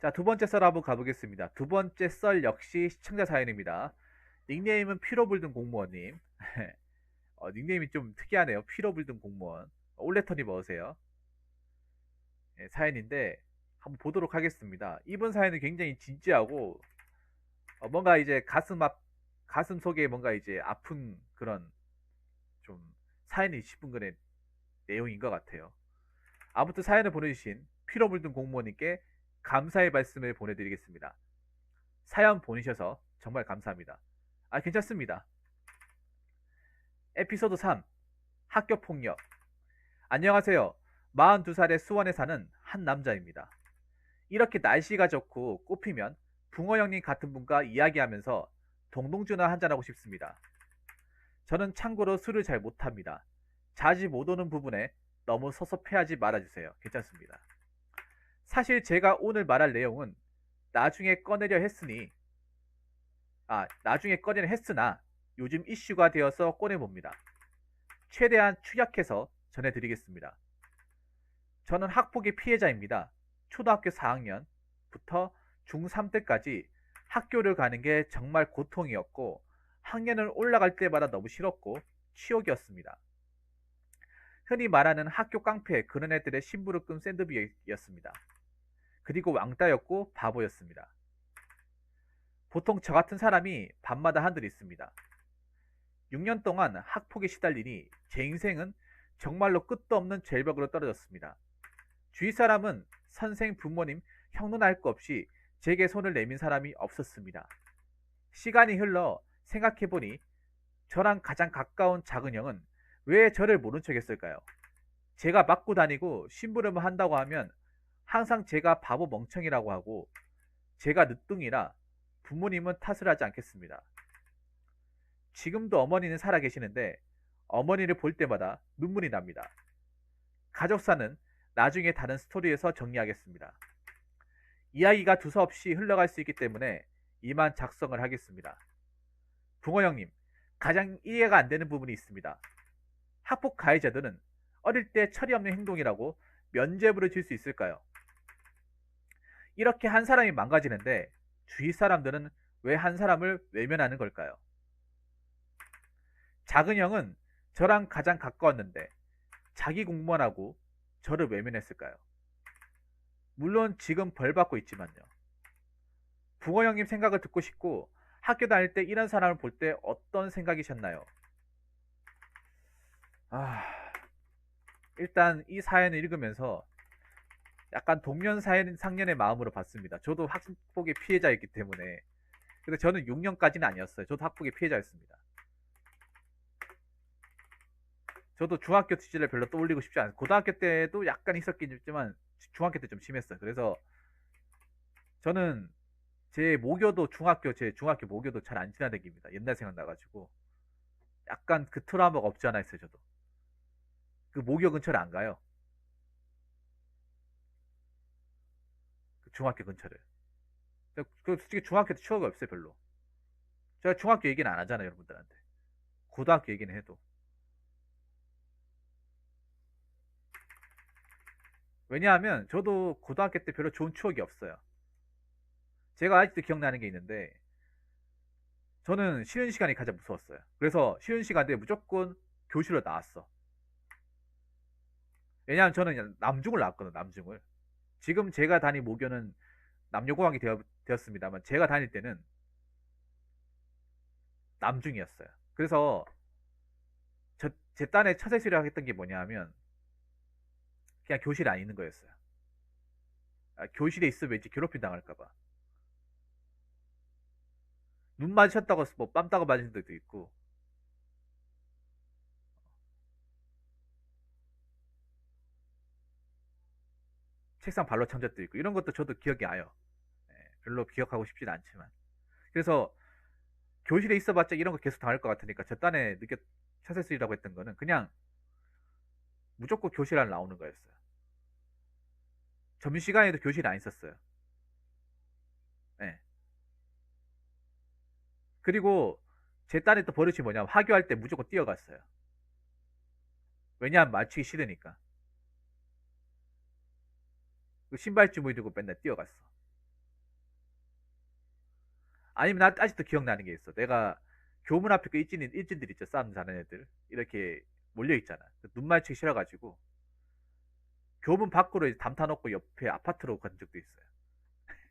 자, 두 번째 썰 한번 가보겠습니다. 두 번째 썰 역시 시청자 사연입니다. 닉네임은 피로 불든 공무원님. 어, 닉네임이 좀 특이하네요. 피로 불든 공무원. 올레터니 먹으세요. 예, 사연인데 한번 보도록 하겠습니다. 이번 사연은 굉장히 진지하고 어, 뭔가 이제 가슴 앞 가슴 속에 뭔가 이제 아픈 그런 좀 사연이 싶은 그런 내용인 것 같아요. 아무튼 사연을 보내주신 피로 불든 공무원님께 감사의 말씀을 보내드리겠습니다. 사연 보내셔서 정말 감사합니다. 아, 괜찮습니다. 에피소드 3 학교 폭력 안녕하세요. 42살의 수원에 사는 한 남자입니다. 이렇게 날씨가 좋고 꽃피면 붕어 형님 같은 분과 이야기하면서 동동주나 한잔하고 싶습니다. 저는 참고로 술을 잘 못합니다. 자주 못 오는 부분에 너무 섭섭해하지 말아주세요. 괜찮습니다. 사실 제가 오늘 말할 내용은 나중에 꺼내려 했으니 아 나중에 꺼내려 했으나 요즘 이슈가 되어서 꺼내봅니다. 최대한 축약해서 전해드리겠습니다. 저는 학폭의 피해자입니다. 초등학교 4학년부터 중3 때까지 학교를 가는 게 정말 고통이었고 학년을 올라갈 때마다 너무 싫었고 치욕이었습니다. 흔히 말하는 학교 깡패 그런 애들의 심부름 끈 샌드비였습니다. 그리고 왕따였고 바보였습니다. 보통 저 같은 사람이 밤마다 한들 있습니다. 6년 동안 학폭에 시달리니 제 인생은 정말로 끝도 없는 절벽으로 떨어졌습니다. 주위 사람은 선생, 부모님, 형, 누나 할거 없이 제게 손을 내민 사람이 없었습니다. 시간이 흘러 생각해보니 저랑 가장 가까운 작은 형은 왜 저를 모른 척 했을까요? 제가 맞고 다니고 심부름을 한다고 하면 항상 제가 바보 멍청이라고 하고 제가 늦둥이라 부모님은 탓을 하지 않겠습니다. 지금도 어머니는 살아 계시는데 어머니를 볼 때마다 눈물이 납니다. 가족사는 나중에 다른 스토리에서 정리하겠습니다. 이야기가 두서없이 흘러갈 수 있기 때문에 이만 작성을 하겠습니다. 붕어 형님, 가장 이해가 안 되는 부분이 있습니다. 학폭 가해자들은 어릴 때 철이 없는 행동이라고 면죄부를 줄수 있을까요? 이렇게 한 사람이 망가지는데 주위 사람들은 왜 한 사람을 외면하는 걸까요? 작은 형은 저랑 가장 가까웠는데 자기 공무원하고 저를 외면했을까요? 물론 지금 벌 받고 있지만요. 붕어 형님 생각을 듣고 싶고 학교 다닐 때 이런 사람을 볼 때 어떤 생각이셨나요? 아, 일단 이 사연을 읽으면서 약간 동년 사연 상년의 마음으로 봤습니다. 저도 학폭의 피해자였기 때문에. 근데 저는 6년까지는 아니었어요. 저도 학폭의 피해자였습니다. 저도 중학교 시절을 별로 떠올리고 싶지 않아요. 고등학교 때도 약간 있었긴 했지만 중학교 때 좀 심했어요. 그래서 저는 제 모교도 중학교 제 중학교 모교도 잘 안 지나다깁니다. 옛날 생각나가지고 약간 그 트라우마가 없지 않아 있어요. 저도 그 모교 근처를 안 가요. 그 중학교 근처를. 그 솔직히 중학교 때 추억이 없어요 별로. 제가 중학교 얘기는 안 하잖아요 여러분들한테. 고등학교 얘기는 해도. 왜냐하면 저도 고등학교 때 별로 좋은 추억이 없어요. 제가 아직도 기억나는 게 있는데 저는 쉬는 시간이 가장 무서웠어요. 그래서 쉬는 시간에 무조건 교실로 나왔어. 왜냐하면 저는 남중을 나왔거든요. 남중을. 지금 제가 다닌 모교는 남녀공학이 되었, 되었 습니다만 제가 다닐 때는 남중이었어요. 그래서 저, 제 딴에 처세술이라고 했던 게 뭐냐 하면 그냥 교실에 안 있는 거였어요. 아, 교실에 있으면 이제 괴롭힘 당할까봐. 눈 마주쳤다고 뭐 뺨 따고 맞은 적도 있고. 책상 발로 찬 적도 있고 이런 것도 저도 기억이 나요. 네, 별로 기억하고 싶진 않지만. 그래서 교실에 있어봤자 이런 거 계속 당할 것 같으니까 저 딴에 느꼈 차세술이라고 했던 거는 그냥 무조건 교실 안 나오는 거였어요. 점심시간에도 교실에 안 있었어요. 네. 그리고 제 딸이 또 버릇이 뭐냐면 하교할 때 무조건 뛰어갔어요. 왜냐하면 맞추기 싫으니까. 그 신발 주머니 들고 맨날 뛰어갔어. 아니면 나 아직도 기억나는 게 있어. 내가 교문 앞에 그 일진, 일진들 있죠. 싸움 잘하는 애들. 이렇게 몰려있잖아. 눈 마주치기 싫어가지고. 교문 밖으로 이제 담타 놓고 옆에 아파트로 간 적도 있어요.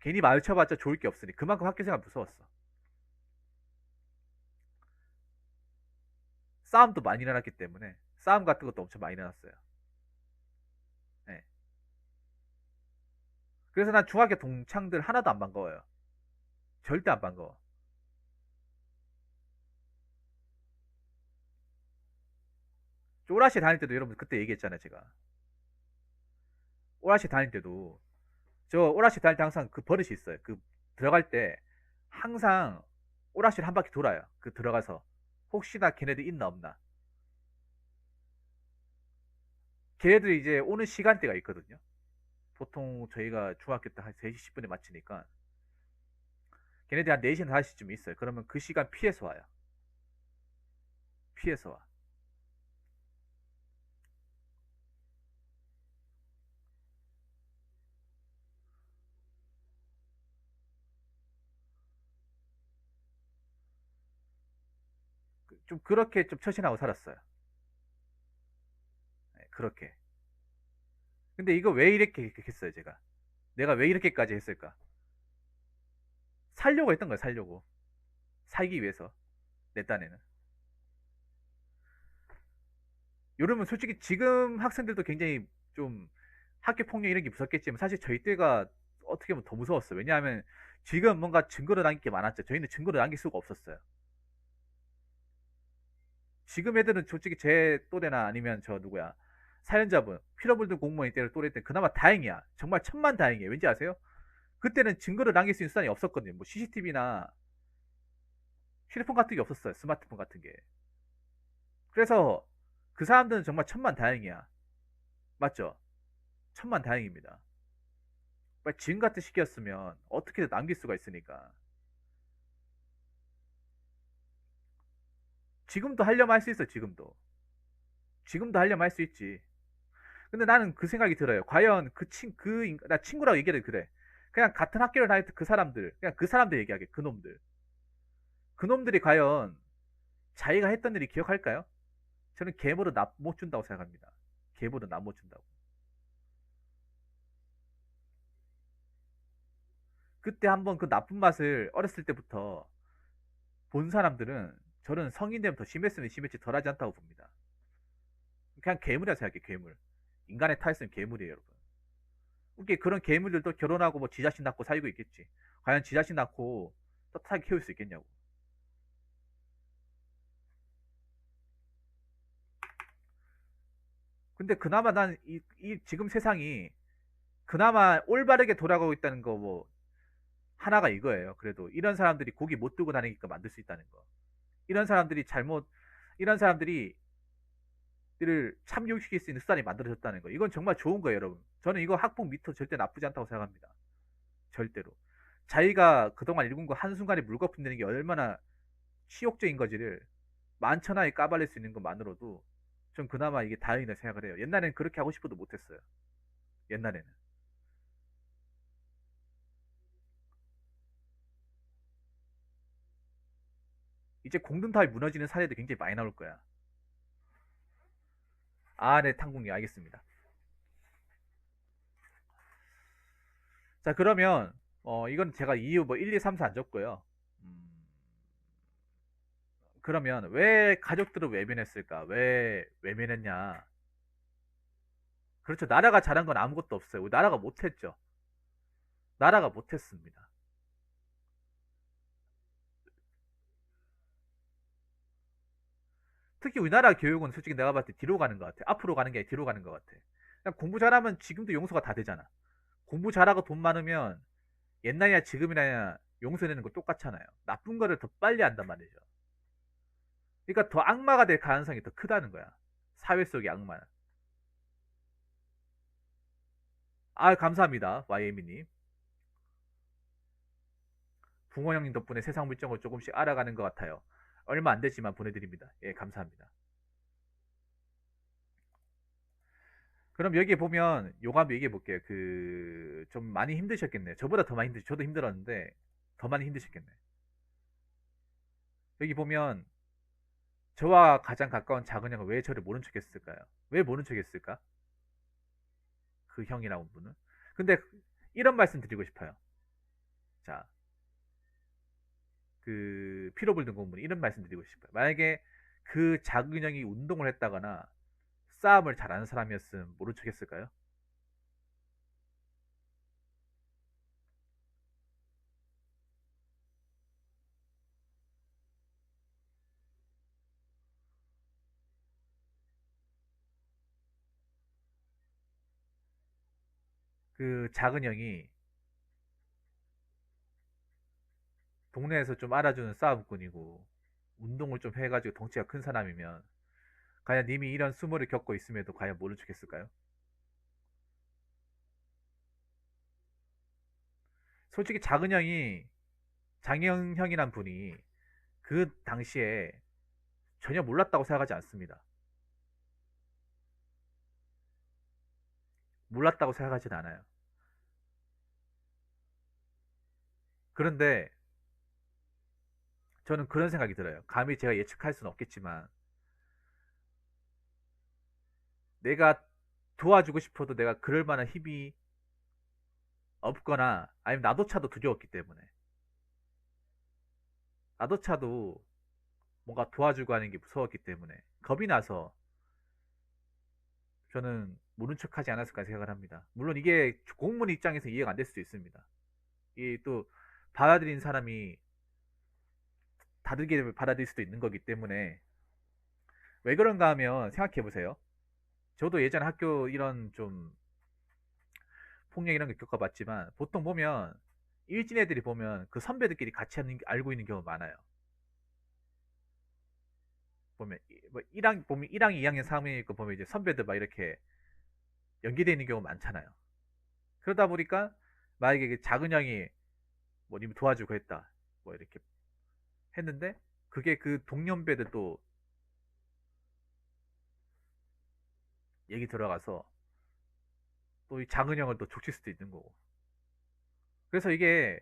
괜히 마주쳐봤자 좋을 게 없으니 그만큼 학교 생활 무서웠어. 싸움도 많이 일어났기 때문에 싸움 같은 것도 엄청 많이 일어났어요. 네. 그래서 난 중학교 동창들 하나도 안 반가워요. 절대 안 반가워. 오라시 다닐 때도 여러분 그때 얘기했잖아요, 제가. 오라시 다닐 때도 저 오라시 다닐 때 항상 그 버릇이 있어요. 그 들어갈 때 항상 오라시를 한 바퀴 돌아요. 그 들어가서 혹시나 걔네들 있나 없나. 걔네들이 이제 오는 시간대가 있거든요. 보통 저희가 중학교 때 한 3시 10분에 마치니까 걔네들이 한 4시나 5시쯤 있어요. 그러면 그 시간 피해서 와요. 피해서 와. 좀 그렇게 좀 처신하고 살았어요. 네, 그렇게. 근데 이거 왜 이렇게 했어요, 제가? 내가 왜 이렇게까지 했을까? 살려고 했던 거야, 살려고. 살기 위해서. 내 딴에는. 여러분, 솔직히 지금 학생들도 굉장히 좀 학교 폭력 이런 게 무섭겠지만 사실 저희 때가 어떻게 보면 더 무서웠어요. 왜냐하면 지금 뭔가 증거를 남길 게 많았죠. 저희는 증거를 남길 수가 없었어요. 지금 애들은 솔직히 제 또래나 아니면 저 누구야 사연자분 필요불들 공무원 때를 또래 때 그나마 다행이야. 정말 천만 다행이에요 왠지 아세요? 그때는 증거를 남길 수 있는 수단이 없었거든요. 뭐 CCTV나 휴대폰 같은 게 없었어요. 스마트폰 같은 게. 그래서 그 사람들은 정말 천만 다행이야. 맞죠? 천만 다행입니다. 지금 같은 시기였으면 어떻게든 남길 수가 있으니까 지금도 하려면 할 수 있어 지금도. 지금도 하려면 할 수 있지. 근데 나는 그 생각이 들어요. 과연 그 친, 그, 인- 나 친구라고 얘기해도 그래. 그냥 같은 학교를 다녔던 그 사람들 그냥 그 사람들 얘기하게 그 놈들. 그 놈들이 과연 자기가 했던 일이 기억할까요? 저는 개보를 납못 준다고 생각합니다. 개보를 납못 준다고. 그때 한번 그 나쁜 맛을 어렸을 때부터 본 사람들은 저는 성인 되면 더 심했으면 심했지 덜하지 않다고 봅니다. 그냥 괴물이라 생각해 괴물. 인간의 타입은 괴물이에요, 여러분. 이게 그런 괴물들도 결혼하고 뭐 지 자신 낳고 살고 있겠지. 과연 지 자신 낳고 떳하게 키울 수 있겠냐고. 근데 그나마 난 이, 이 지금 세상이 그나마 올바르게 돌아가고 있다는 거 뭐 하나가 이거예요. 그래도 이런 사람들이 고기 못 들고 다니니까 만들 수 있다는 거. 이런 사람들이 잘못 이런 사람들이 를 참교육시킬 수 있는 수단이 만들어졌다는 거. 이건 정말 좋은 거예요, 여러분. 저는 이거 학폭 미터 절대 나쁘지 않다고 생각합니다. 절대로. 자기가 그동안 읽은 거 한순간에 물거품 되는 게 얼마나 치욕적인 거지를 만천하에 까발릴 수 있는 것만으로도 전 그나마 이게 다행이다 생각을 해요. 옛날에는 그렇게 하고 싶어도 못했어요. 옛날에는. 이제 공든탑이 무너지는 사례도 굉장히 많이 나올 거야. 아, 네, 탕국님, 알겠습니다. 자, 그러면, 어, 이건 제가 이유 뭐 1, 2, 3, 4 안 적고요. 음, 그러면 왜 가족들을 외면했을까? 왜 외면했냐? 그렇죠. 나라가 잘한 건 아무것도 없어요. 나라가 못했죠. 나라가 못했습니다. 특히 우리나라 교육은 솔직히 내가 봤을 때 뒤로 가는 것 같아. 앞으로 가는 게 아니라 뒤로 가는 것 같아. 그냥 공부 잘하면 지금도 용서가 다 되잖아. 공부 잘하고 돈 많으면 옛날이나 지금이나 용서되는 거 똑같잖아요. 나쁜 거를 더 빨리 한단 말이죠. 그러니까 더 악마가 될 가능성이 더 크다는 거야. 사회 속의 악마는. 아, 감사합니다. YM이님. 붕어 형님 덕분에 세상 물정을 조금씩 알아가는 것 같아요. 얼마 안 되지만 보내드립니다. 예, 감사합니다. 그럼 여기에 보면 한번 얘기해 볼게요. 그, 좀 많이 힘드셨겠네요. 저보다 더 많이 힘드, 저도 힘들었는데, 더 많이 힘드셨겠네요. 여기 보면, 저와 가장 가까운 작은 형은 왜 저를 모른 척 했을까요? 왜 모른 척 했을까? 그 형이라고 분은. 근데, 이런 말씀 드리고 싶어요. 자, 그, 피로불능 공무원 이런 말씀 드리고 싶어요. 만약에 그 작은 형이 운동을 했다거나, 싸움을 잘하는 사람이었으면 모른 척 했을까요? 그 작은 형이 동네에서 좀 알아주는 싸움꾼이고 운동을 좀 해가지고 덩치가 큰 사람이면 과연 님이 이런 수모를 겪고 있음에도 과연 모른 척 했을까요? 솔직히 작은 형이 장영 형이란 분이 그 당시에 전혀 몰랐다고 생각하지 않습니다. 몰랐다고 생각하진 않아요. 그런데 저는 그런 생각이 들어요. 감히 제가 예측할 수는 없겠지만 내가 도와주고 싶어도 내가 그럴 만한 힘이 없거나 아니면 나도 차도 두려웠기 때문에 나도 차도 뭔가 도와주고 하는 게 무서웠기 때문에 겁이 나서 저는 모른 척하지 않았을까 생각을 합니다. 물론 이게 공무원 입장에서 이해가 안 될 수도 있습니다. 이 또 받아들인 사람이 다르게 받아들일 수도 있는 거기 때문에 왜 그런가 하면 생각해 보세요. 저도 예전에 학교 이런 좀 폭력 이런 거 겪어봤지만 보통 보면 일진 애들이 보면 그 선배들끼리 같이 하는, 알고 있는 경우 많아요. 보면 뭐 1학 보면 1학년, 2학년, 3학년 있고 보면 이제 선배들 막 이렇게 연계되어 있는 경우 많잖아요. 그러다 보니까 만약에 그 작은 형이 뭐님 도와주고 했다. 뭐 이렇게 했는데 그게 그 동년배들 또 얘기 들어가서 또이 작은 형을 또 족칠 수도 있는 거고. 그래서 이게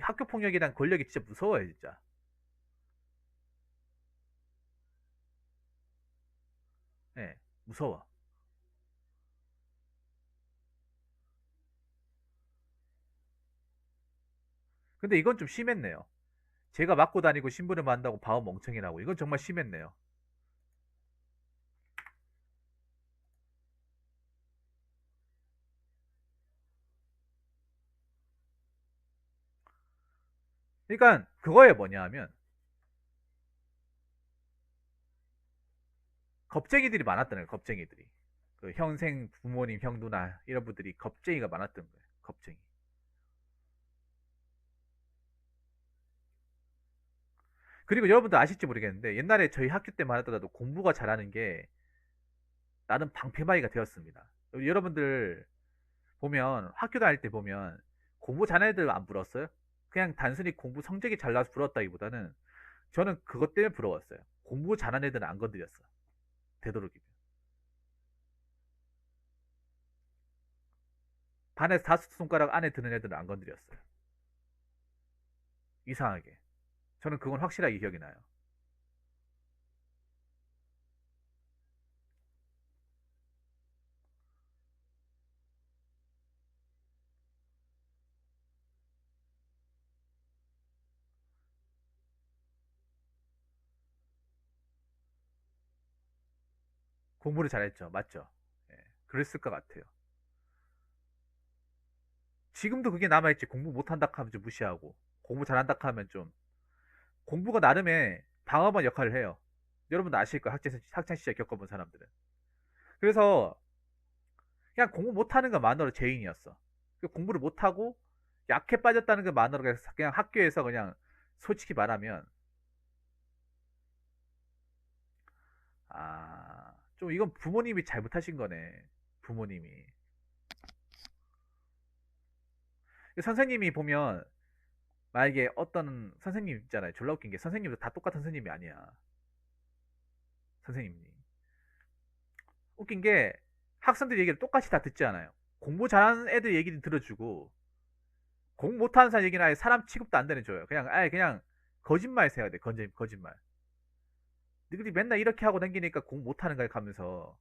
학교 대한 권력이 진짜 무서워요, 진짜. 네, 무서워. 근데 이건 좀 심했네요. 제가 맞고 다니고 신부를 만다고 바보 멍청이라고. 이건 정말 심했네요. 그러니까 그거에 뭐냐 하면 겁쟁이들이 많았다는 거예요. 겁쟁이들이. 그 형생 부모님 형 누나 이런 분들이 겁쟁이가 많았던 거예요. 겁쟁이. 그리고 여러분도 아실지 모르겠는데 옛날에 저희 학교 때만 하더라도 공부가 잘하는 게 나름 방패막이가 되었습니다. 여러분들 보면 학교 다닐 때 보면 공부 잘하는 애들 안 불었어요? 그냥 단순히 공부 성적이 잘 나와서 부러웠다기보다는 저는 그것 때문에 부러웠어요. 공부 잘하는 애들은 안 건드렸어. 되도록이면. 반에서 다섯 손가락 안에 드는 애들은 안 건드렸어요. 이상하게. 저는 그건 확실하게 기억이 나요. 공부를 잘했죠. 맞죠? 예, 그랬을 것 같아요. 지금도 그게 남아있지. 공부 못한다 하면 좀 무시하고, 공부 잘한다 하면 좀, 공부가 나름의 방어만 역할을 해요. 여러분도 아실 거예요. 학창, 학창 시절 겪어본 사람들은. 그래서, 그냥 공부 못하는 것만으로 죄인이었어. 그 공부를 못하고, 약해 빠졌다는 것만으로 그냥 학교에서 그냥 솔직히 말하면, 아, 좀 이건 부모님이 잘못하신 거네. 부모님이. 선생님이 보면 만약에 어떤 선생님 있잖아요. 졸라 웃긴 게 선생님도 다 똑같은 선생님이 아니야. 선생님이. 웃긴 게 학생들 얘기를 똑같이 다 듣지 않아요. 공부 잘하는 애들 얘기를 들어주고 공부 못하는 사람 얘기는 아예 사람 취급도 안 되는 줘요. 그냥 아예 그냥 거짓말 해야 돼. 거짓 거짓말. 너희들이 맨날 이렇게 하고 다니니까 공부 못하는 거야 가면서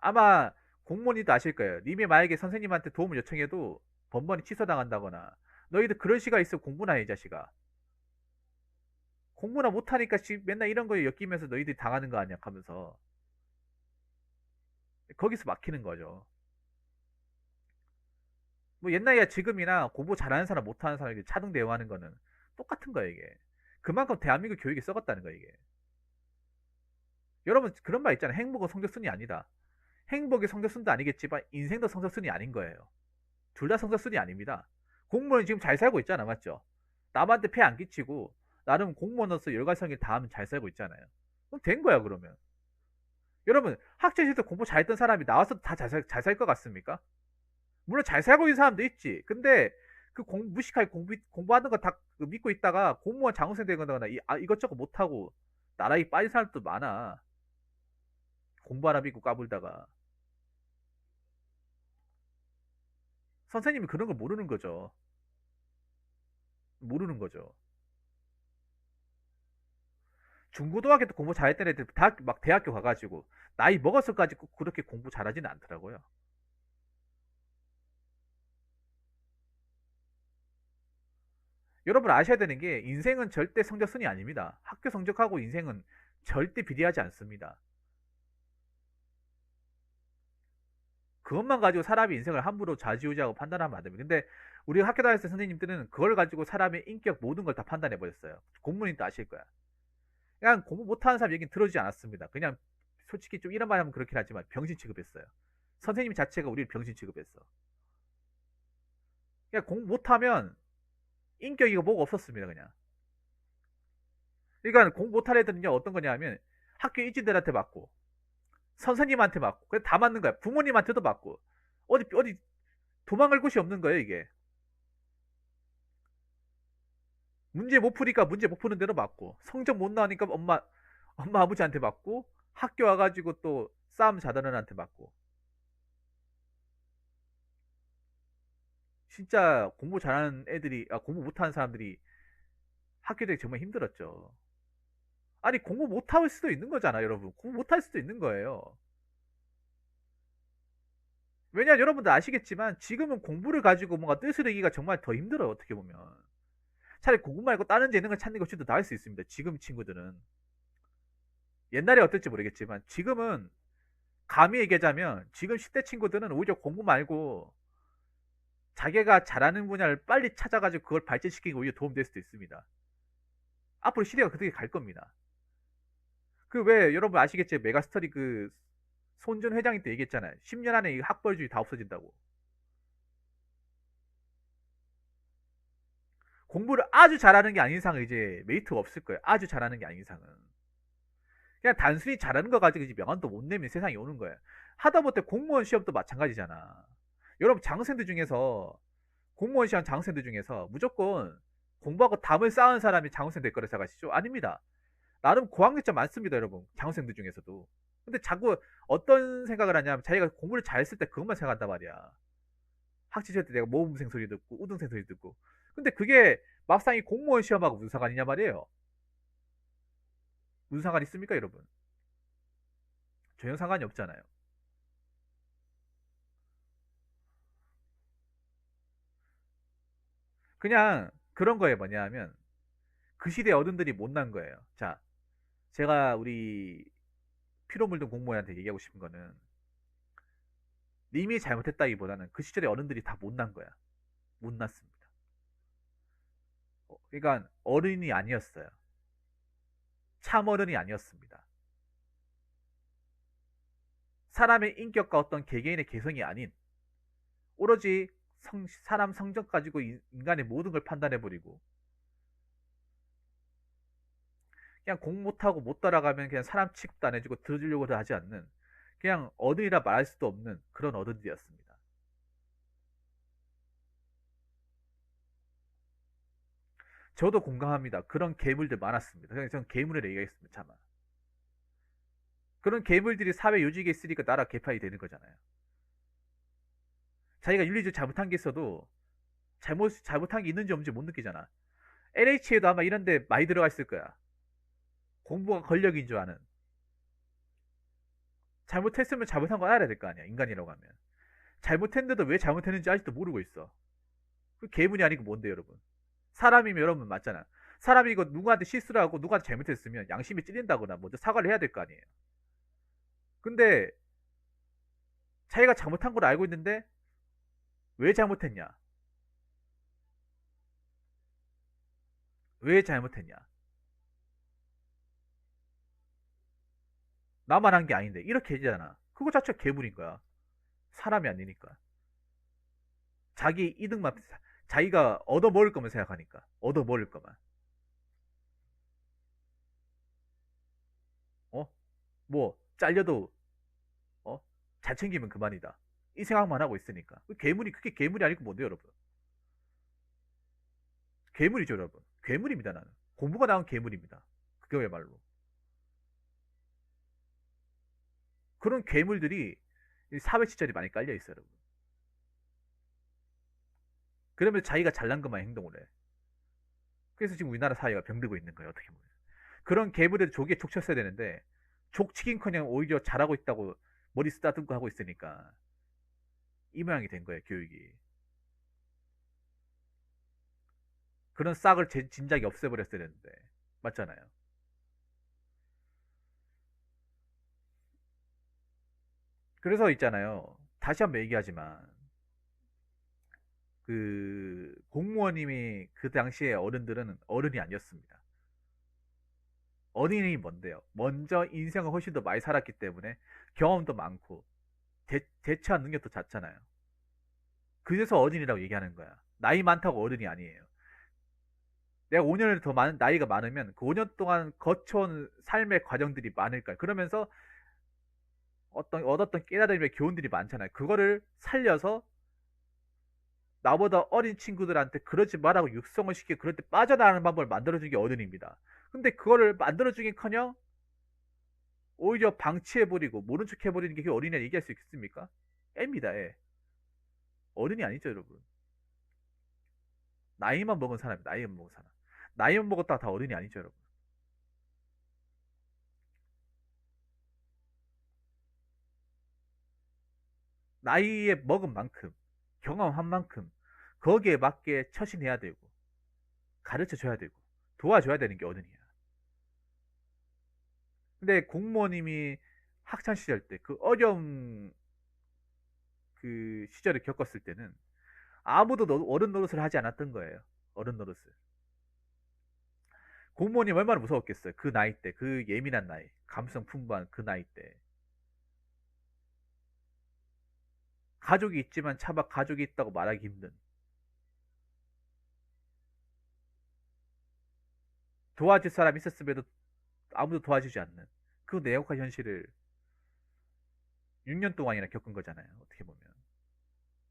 아마 공무원이도 아실 거예요. 님이 만약에 선생님한테 도움을 요청해도 번번이 취소당한다거나 너희들 그런 시가 있어 공부나 해, 이 자식아. 공부나 못하니까 지- 맨날 이런 거에 엮이면서 너희들이 당하는 거 아니야 하면서 거기서 막히는 거죠. 뭐 옛날이야 지금이나 공부 잘하는 사람 못하는 사람이 차등 대우하는 거는 똑같은 거예요 이게. 그만큼 대한민국 교육이 썩었다는 거예요 이게. 여러분 그런 말 있잖아요. 행복은 성적순이 아니다. 행복이 성적순도 아니겠지만 인생도 성적순이 아닌 거예요. 둘 다 성적순이 아닙니다. 공무원이 지금 잘 살고 있잖아 맞죠? 남한테 폐 안 끼치고 나름 공무원으로서 열과성일 다하면 잘 살고 있잖아요. 그럼 된 거야 그러면. 여러분 학창시절 때 공부 잘했던 사람이 나와서 다 잘 살 것 같습니까? 물론 잘 살고 있는 사람도 있지. 근데 그 공, 무식하게 공부, 공부하는 거 다 믿고 있다가 공무원 장학생 되거나 이, 아, 이것저것 못하고 나라에 빠진 사람도 많아. 공부 하나 믿고 까불다가. 선생님이 그런 걸 모르는 거죠. 모르는 거죠. 중고등학교 때 공부 잘했던 애들 다 막 대학교 가가지고 나이 먹어서까지 꼭 그렇게 공부 잘하지는 않더라고요. 여러분 아셔야 되는 게 인생은 절대 성적 순이 아닙니다. 학교 성적하고 인생은 절대 비례하지 않습니다. 그것만 가지고 사람의 인생을 함부로 좌지우지하고 판단하면 안 됩니다. 근데 우리 학교 다닐 때 선생님들은 그걸 가지고 사람의 인격 모든 걸 다 판단해 버렸어요. 공무원님도 아실 거야. 그냥 공부 못하는 사람 얘기는 들어주지 않았습니다. 그냥 솔직히 좀 이런 말 하면 그렇긴 하지만 병신 취급했어요. 선생님 자체가 우리를 병신 취급했어. 그냥 공부 못하면 인격이고 뭐가 없었습니다. 그냥. 그러니까 공부 못하는 애들은요 어떤 거냐면 학교 일진들한테 맞고 선생님한테 맞고 그냥 다 맞는 거야. 부모님한테도 맞고 어디 어디 도망갈 곳이 없는 거예요 이게. 문제 못 푸니까 문제 못 푸는 대로 맞고 성적 못 나오니까 엄마 엄마 아버지한테 맞고 학교 와가지고 또 싸움 자다는 애한테 맞고 진짜 공부 잘하는 애들이 아, 공부 못하는 사람들이 학교 되기 정말 힘들었죠. 아니 공부 못할 수도 있는 거잖아 여러분 공부 못할 수도 있는 거예요. 왜냐 여러분들 아시겠지만 지금은 공부를 가지고 뭔가 뜻을 이기가 정말 더 힘들어요 어떻게 보면 차라리 공부 말고 다른 재능을 찾는 것이 더 나을 수 있습니다 지금 친구들은 옛날에 어떨지 모르겠지만 지금은 감히 얘기하자면 지금 10대 친구들은 오히려 공부 말고 자기가 잘하는 분야를 빨리 찾아가지고 그걸 발전시키고 오히려 도움될 수도 있습니다. 앞으로 시대가 그렇게 갈 겁니다. 그 왜 여러분 아시겠지? 메가스터디 그 손준 회장이 때 얘기했잖아요. 10년 안에 이 학벌주의 다 없어진다고. 공부를 아주 잘하는 게 아닌 이상은 이제 메리트가 없을 거예요. 아주 잘하는 게 아닌 이상은. 그냥 단순히 잘하는 거 가지고 이제 명함도 못 내면 세상이 오는 거예요. 하다못해 공무원 시험도 마찬가지잖아. 여러분 장생들 중에서 공무원 시험 장생들 중에서 무조건 공부하고 담을 쌓은 사람이 장학생 될 거라 생각하시죠? 아닙니다. 나름 고학력자 많습니다, 여러분. 장학생들 중에서도. 근데 자꾸 어떤 생각을 하냐면 자기가 공부를 잘했을 때 그것만 생각한단 말이야. 학창시절 때 내가 모범생 소리 듣고 우등생 소리 듣고. 근데 그게 막상 이 공무원 시험하고 무슨 상관이냐 말이에요. 무슨 상관 있습니까, 여러분? 전혀 상관이 없잖아요. 그냥 그런 거에 뭐냐 하면 그 시대 어른들이 못난 거예요. 자, 제가 우리 피로 물든 공무원한테 얘기하고 싶은 거는 님이 잘못했다기보다는 그 시절의 어른들이 다 못난 거야. 못났습니다. 어, 그러니까 어른이 아니었어요. 참 어른이 아니었습니다. 사람의 인격과 어떤 개개인의 개성이 아닌 오로지 성- 사람 성적 가지고 인- 인간의 모든 걸 판단해버리고 그냥 공 못하고 못 따라가면 그냥 사람 취급도 안 해주고 들어주려고도 하지 않는 그냥 어른이라 말할 수도 없는 그런 어른들이었습니다. 저도 공감합니다. 그런 괴물들 많았습니다. 그냥 전 괴물을 얘기하겠습니다. 차마. 그런 괴물들이 사회 요직에 있으니까 나라 개판이 되는 거잖아요. 자기가 윤리적 잘못한 게 있어도 잘못 잘못한 게 있는지 없는지 못 느끼잖아. LH에도 아마 이런 데 많이 들어가 있을 거야. 공부가 권력인 줄 아는. 잘못했으면 잘못한 거 알아야 될 거 아니야. 인간이라고 하면. 잘못했는데도 왜 잘못했는지 아직도 모르고 있어. 그 괴물이 아니고 뭔데 여러분. 사람이면 여러분 맞잖아. 사람이 이거 누구한테 실수를 하고 누구한테 잘못했으면 양심이 찔린다거나 먼저 사과를 해야 될 거 아니에요. 근데 자기가 잘못한 걸 알고 있는데 왜 잘못했냐? 왜 잘못했냐? 나만 한 게 아닌데 이렇게 해지잖아. 그거 자체가 괴물인 거야. 사람이 아니니까. 자기 이득만 자기가 얻어 먹을 것만 생각하니까 얻어 먹을 것만. 어? 뭐 잘려도 어? 잘 챙기면 그만이다. 이 생각만 하고 있으니까. 그 괴물이 그게 괴물이 아니고 뭔데 여러분? 괴물이죠 여러분. 괴물입니다 나는. 공부가 나온 괴물입니다. 그거야말로. 그런 괴물들이 사회 시절이 많이 깔려 있어요 여러분. 그러면 자기가 잘난 것만 행동을 해. 그래서 지금 우리나라 사회가 병들고 있는 거예요 어떻게 보면. 그런 괴물들 족에 족쳤어야 되는데 족치긴커녕 오히려 잘하고 있다고 머리 쓰다듬고 하고 있으니까 이 모양이 된 거예요 교육이. 그런 싹을 제- 진작에 없애버렸어야 되는데 맞잖아요. 그래서 있잖아요. 다시 한번 얘기하지만 그 공무원님이 그 당시에 어른들은 어른이 아니었습니다. 어린이 뭔데요? 먼저 인생을 훨씬 더 많이 살았기 때문에 경험도 많고 대, 대처한 능력도 잦잖아요. 그래서 어른이라고 얘기하는 거야. 나이 많다고 어른이 아니에요. 내가 5년을 더 많은 나이가 많으면 그 5년 동안 거쳐온 삶의 과정들이 많을까. 그러면서 어떤 얻었던 깨달음의 교훈들이 많잖아요. 그거를 살려서 나보다 어린 친구들한테 그러지 말라고 육성을 시키고 그럴 때 빠져나가는 방법을 만들어주는 게 어른입니다. 근데 그거를 만들어주긴커녕 오히려 방치해버리고 모른 척 해버리는 게 어린이라 얘기할 수 있겠습니까? 애입니다, 애. 어른이 아니죠, 여러분. 나이만 먹은 사람이 나이만 먹은 사람. 나이만 먹었다가 다 어른이 아니죠, 여러분. 나이에 먹은 만큼, 경험한 만큼, 거기에 맞게 처신해야 되고, 가르쳐 줘야 되고, 도와줘야 되는 게 어른이야. 근데 공무원님이 학창 시절 때 그 어려운 그 시절을 겪었을 때는 아무도 노- 어른 노릇을 하지 않았던 거예요. 어른 노릇을. 공무원님 얼마나 무서웠겠어요. 그 나이 때, 그 예민한 나이, 감성 풍부한 그 나이 때. 가족이 있지만 차마 가족이 있다고 말하기 힘든. 도와줄 사람 있었음에도 아무도 도와주지 않는 그 내역화 현실을 6년 동안이나 겪은 거잖아요. 어떻게 보면.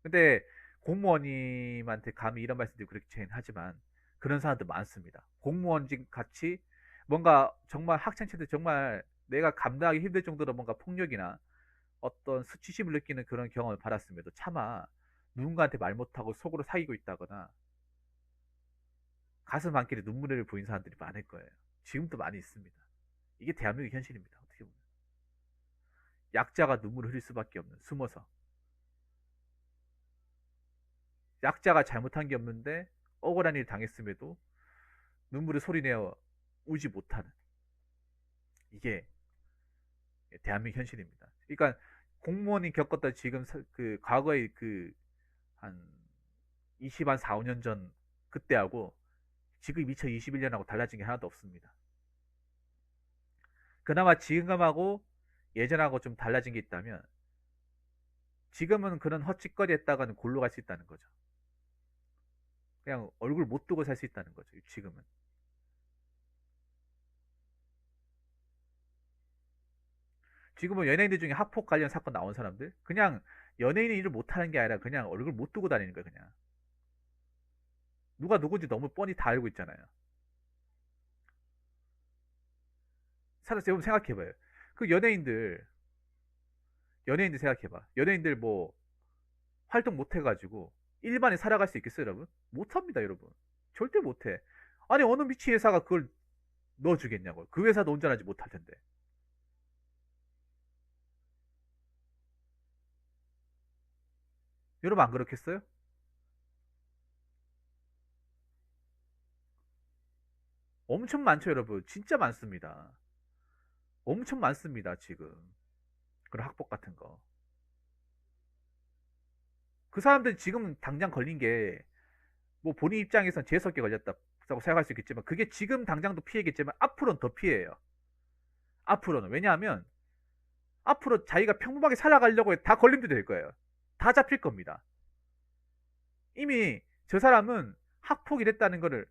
근데 공무원님한테 감히 이런 말씀드리고 그렇긴 하지만 그런 사람들 많습니다. 공무원직 같이 뭔가 정말 학창시절 정말 내가 감당하기 힘들 정도로 뭔가 폭력이나 어떤 수치심을 느끼는 그런 경험을 받았음에도 차마 누군가한테 말 못하고 속으로 사귀고 있다거나 가슴 한길에 눈물을 보인 사람들이 많을 거예요. 지금도 많이 있습니다. 이게 대한민국 현실입니다. 어떻게 보면. 약자가 눈물을 흘릴 수밖에 없는 숨어서 약자가 잘못한 게 없는데 억울한 일 당했음에도 눈물을 소리내어 우지 못하는 이게 대한민국 현실입니다. 그러니까 공무원이 겪었던 지금 사- 그 과거의 그 한 20, 한 4, 5년 전 그때하고 지금 2021년하고 달라진 게 하나도 없습니다. 그나마 지금하고 예전하고 좀 달라진 게 있다면 지금은 그런 헛짓거리 했다가는 골로 갈 수 있다는 거죠. 그냥 얼굴 못 두고 살 수 있다는 거죠. 지금은. 지금은 연예인들 중에 학폭 관련 사건 나온 사람들 그냥 연예인이 일을 못하는 게 아니라 그냥 얼굴 못 두고 다니는 거야 그냥. 누가 누군지 너무 뻔히 다 알고 있잖아요. 사실 여러분 생각해봐요. 그 연예인들 연예인들 생각해봐. 연예인들 뭐 활동 못 해가지고 일반에 살아갈 수 있겠어요, 여러분? 못합니다, 여러분. 절대 못해. 아니 어느 미치 회사가 그걸 넣어주겠냐고. 그 회사도 운전하지 못할 텐데. 여러분 안 그렇겠어요? 엄청 많죠, 여러분. 진짜 많습니다. 엄청 많습니다, 지금. 그런 학복 같은 거. 그 사람들 지금 당장 걸린 게, 뭐 본인 입장에선 재수없게 걸렸다고 생각할 수 있겠지만, 그게 지금 당장도 피해겠지만, 앞으로는 더 피해예요. 앞으로는. 왜냐하면, 앞으로 자기가 평범하게 살아가려고 해다 걸림도 될 거예요. 다 잡힐 겁니다. 이미 저 사람은 학폭이 됐다는 거를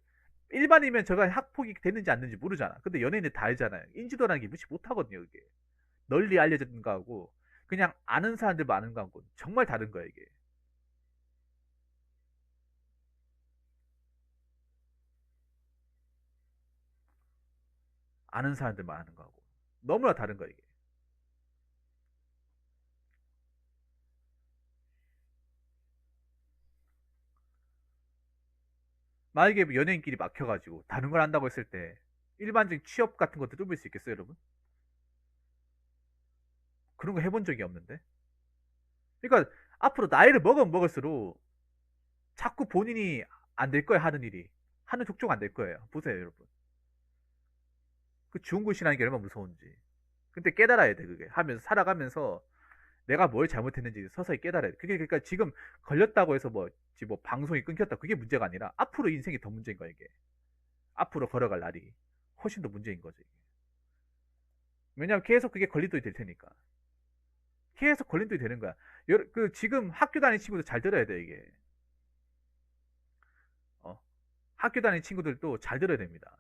일반이면 저가 학폭이 됐는지 안 됐는지 모르잖아. 근데 연예인들 다 알잖아요. 인지도라는 게 무시 못 하거든요, 이게. 널리 알려진 거하고 그냥 아는 사람들 많은 거하고 정말 다른 거야, 이게. 아는 사람들 많은 거하고 너무나 다른 거야, 이게. 만약에 뭐 연예인끼리 막혀가지고 다른 걸 한다고 했을 때 일반적인 취업 같은 것도 뚫을 수 있겠어요, 여러분? 그런 거 해본 적이 없는데. 그러니까 앞으로 나이를 먹으면 먹을수록 자꾸 본인이 안 될 거예요, 하는 일이. 하는 족족 안 될 거예요. 보세요, 여러분. 그 곳이라는 게 얼마나 무서운지. 근데 깨달아야 돼, 그게. 하면서, 살아가면서 내가 뭘 잘못했는지 서서히 깨달아야 돼. 그게 그러니까 지금 걸렸다고 해서 뭐, 뭐 방송이 끊겼다. 그게 문제가 아니라 앞으로 인생이 더 문제인 거야, 이게. 앞으로 걸어갈 날이. 훨씬 더 문제인 거지. 이게. 왜냐면 계속 그게 걸림돌이 될 테니까. 계속 걸림돌이 되는 거야. 그 지금 학교 다니는 친구들 잘 들어야 돼, 이게. 어. 학교 다니는 친구들도 잘 들어야 됩니다.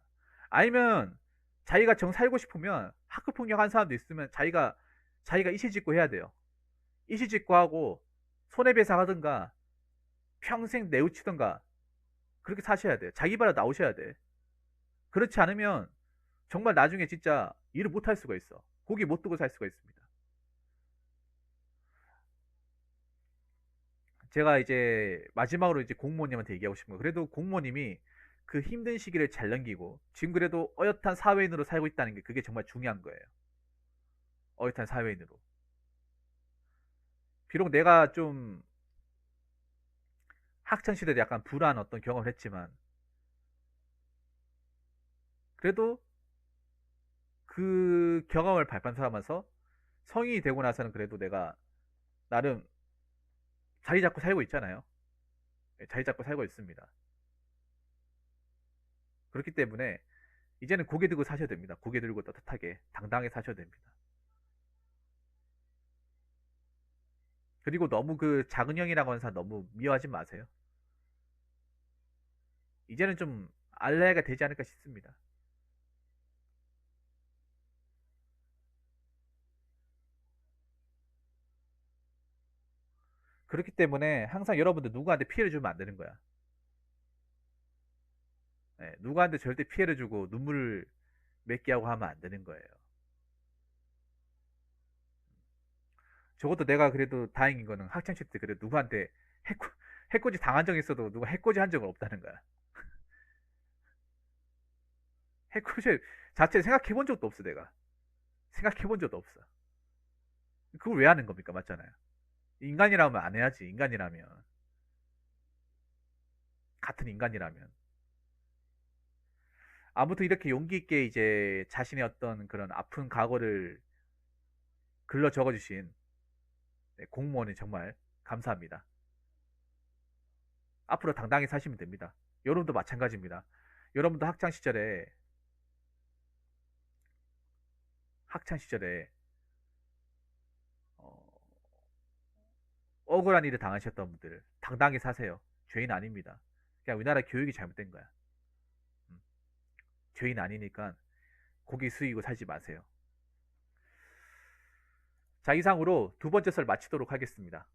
아니면 자기가 정 살고 싶으면 학교 폭력 한 사람도 있으면 자기가 자기가 이실직고 해야 돼요. 이실직고 하고 손해배상 하든가 평생 내우치든가 그렇게 사셔야 돼. 자기 발로 나오셔야 돼. 그렇지 않으면 정말 나중에 진짜 일을 못 할 수가 있어. 고기 못 두고 살 수가 있습니다. 제가 이제 마지막으로 이제 공무원님한테 얘기하고 싶은 거. 그래도 공무원님이 그 힘든 시기를 잘 넘기고 지금 그래도 어엿한 사회인으로 살고 있다는 게 그게 정말 중요한 거예요. 어엿한 사회인으로. 비록 내가 좀 학창 시절에 약간 불안 어떤 경험을 했지만 그래도 그 경험을 발판 삼아서 성인이 되고 나서는 그래도 내가 나름 자리 잡고 살고 있잖아요. 네, 자리 잡고 살고 있습니다. 그렇기 때문에 이제는 고개 들고 사셔야 됩니다. 고개 들고 떳떳하게 당당하게 사셔야 됩니다. 그리고 너무 그 작은 형이라고 하는 사람 너무 미워하지 마세요. 이제는 좀 알라야가 되지 않을까 싶습니다. 그렇기 때문에 항상 여러분들 누구한테 피해를 주면 안 되는 거야. 네, 누구한테 절대 피해를 주고 눈물을 맺게 하고 하면 안 되는 거예요. 적어도 내가 그래도 다행인 거는 학창시절 때 그래도 누구한테 해코, 해코지 당한 적 있어도 누가 해코지 한 적은 없다는 거야. 해코지 자체 생각해 본 적도 없어, 내가. 생각해 본 적도 없어. 그걸 왜 하는 겁니까? 맞잖아요. 인간이라면 안 해야지, 인간이라면. 같은 인간이라면. 아무튼 이렇게 용기 있게 이제 자신의 어떤 그런 아픈 과거를 글러 적어주신 네, 공무원이 정말 감사합니다. 앞으로 당당히 사시면 됩니다. 여러분도 마찬가지입니다. 여러분도 학창 시절에 학창 시절에 어, 억울한 일을 당하셨던 분들 당당히 사세요. 죄인 아닙니다. 그냥 우리나라 교육이 잘못된 거야. 음, 죄인 아니니까 고기 숙이고 살지 마세요. 자, 이상으로 두 번째 설 마치도록 하겠습니다.